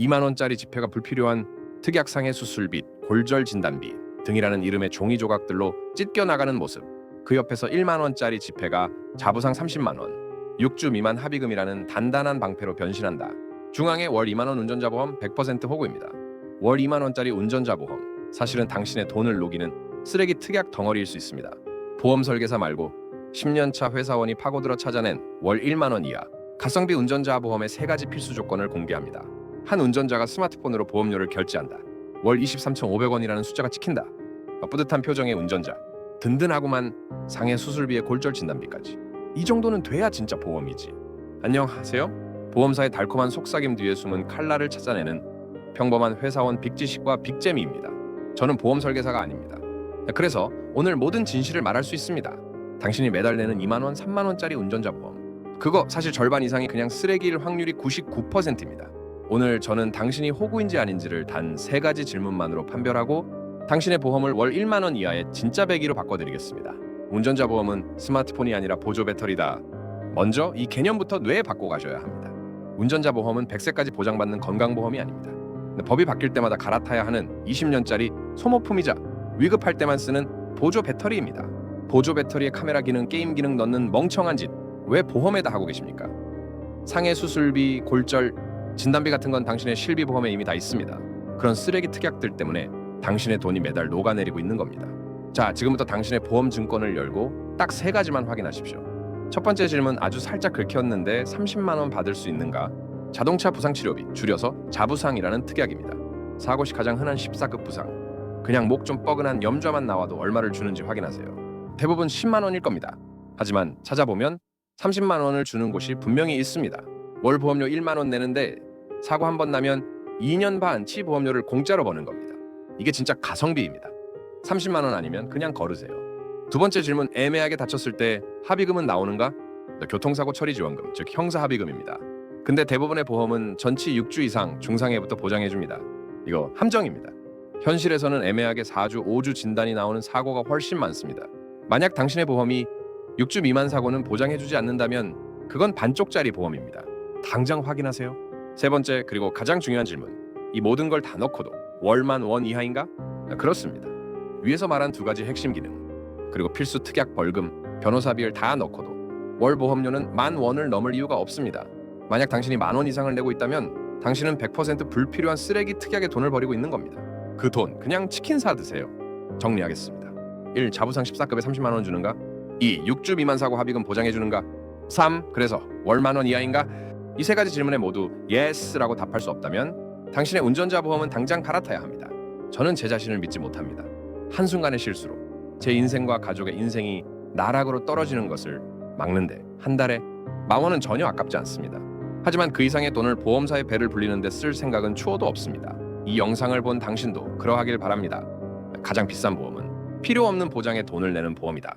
2만 원짜리 지폐가 불필요한 특약상해 수술비, 골절 진단비 등이라는 이름의 종이 조각들로 찢겨 나가는 모습. 그 옆에서 1만 원짜리 지폐가 자부상 30만 원, 6주 미만 합의금이라는 단단한 방패로 변신한다. 중앙의 월 2만 원 운전자 보험 100% 호구입니다. 월 2만 원짜리 운전자 보험 사실은 당신의 돈을 녹이는 쓰레기 특약 덩어리일 수 있습니다. 보험 설계사 말고 10년차 회사원이 파고들어 찾아낸 월 1만 원 이하 가성비 운전자 보험의 세 가지 필수 조건을 공개합니다. 한 운전자가 스마트폰으로 보험료를 결제한다. 월 23,500원이라는 숫자가 찍힌다. 뿌듯한 표정의 운전자. 든든하고만 상해 수술비에 골절 진단비까지. 이 정도는 돼야 진짜 보험이지. 안녕하세요. 보험사의 달콤한 속삭임 뒤에 숨은 칼날을 찾아내는 평범한 회사원 빅지식과 빅재미입니다. 저는 보험 설계사가 아닙니다. 그래서 오늘 모든 진실을 말할 수 있습니다. 당신이 매달 내는 2만 원, 3만 원짜리 운전자 보험. 그거 사실 절반 이상이 그냥 쓰레기일 확률이 99%입니다. 오늘 저는 당신이 호구인지 아닌지를 단 세 가지 질문만으로 판별하고 당신의 보험을 월 1만 원 이하의 진짜 배기로 바꿔드리겠습니다. 운전자 보험은 스마트폰이 아니라 보조 배터리다. 먼저 이 개념부터 뇌에 바꿔 가셔야 합니다. 운전자 보험은 100세까지 보장받는 건강보험이 아닙니다. 법이 바뀔 때마다 갈아타야 하는 20년짜리 소모품이자 위급할 때만 쓰는 보조 배터리입니다. 보조 배터리에 카메라 기능, 게임 기능 넣는 멍청한 짓 왜 보험에다 하고 계십니까? 상해 수술비, 골절, 진단비 같은 건 당신의 실비 보험에 이미 다 있습니다. 그런 쓰레기 특약들 때문에 당신의 돈이 매달 녹아내리고 있는 겁니다. 자, 지금부터 당신의 보험 증권을 열고 딱 세 가지만 확인하십시오. 첫 번째 질문 아주 살짝 긁혔는데 30만 원 받을 수 있는가? 자동차 부상 치료비 줄여서 자부상이라는 특약입니다. 사고 시 가장 흔한 14급 부상. 그냥 목 좀 뻐근한 염좌만 나와도 얼마를 주는지 확인하세요. 대부분 10만 원일 겁니다. 하지만 찾아보면 30만 원을 주는 곳이 분명히 있습니다. 월 보험료 1만 원 내는데 사고 한 번 나면 2년 반 치 보험료를 공짜로 버는 겁니다. 이게 진짜 가성비입니다. 30만 원 아니면 그냥 걸으세요. 두 번째 질문 애매하게 다쳤을 때 합의금은 나오는가? 교통사고 처리 지원금, 즉 형사 합의금입니다. 근데 대부분의 보험은 전치 6주 이상 중상해부터 보장해 줍니다. 이거 함정입니다. 현실에서는 애매하게 4주, 5주 진단이 나오는 사고가 훨씬 많습니다. 만약 당신의 보험이 6주 미만 사고는 보장해 주지 않는다면 그건 반쪽짜리 보험입니다. 당장 확인하세요. 세 번째 그리고 가장 중요한 질문. 이 모든 걸 다 넣고도 월만 원 이하인가? 아, 그렇습니다. 위에서 말한 두 가지 핵심 기능 그리고 필수 특약 벌금, 변호사 비를 다 넣고도 월 보험료는 만 원을 넘을 이유가 없습니다. 만약 당신이 만 원 이상을 내고 있다면 당신은 100% 불필요한 쓰레기 특약에 돈을 버리고 있는 겁니다. 그 돈 그냥 치킨 사 드세요. 정리하겠습니다. 1. 자부상 14급에 30만 원 주는가? 2. 6주 미만 사고 합의금 보장해 주는가? 3. 그래서 월 만 원 이하인가? 이 세 가지 질문에 모두 예스라고 답할 수 없다면 당신의 운전자 보험은 당장 갈아타야 합니다. 저는 제 자신을 믿지 못합니다. 한순간의 실수로 제 인생과 가족의 인생이 나락으로 떨어지는 것을 막는데 한 달에 만 원은 전혀 아깝지 않습니다. 하지만 그 이상의 돈을 보험사의 배를 불리는 데 쓸 생각은 추호도 없습니다. 이 영상을 본 당신도 그러하길 바랍니다. 가장 비싼 보험은 필요 없는 보장에 돈을 내는 보험이다.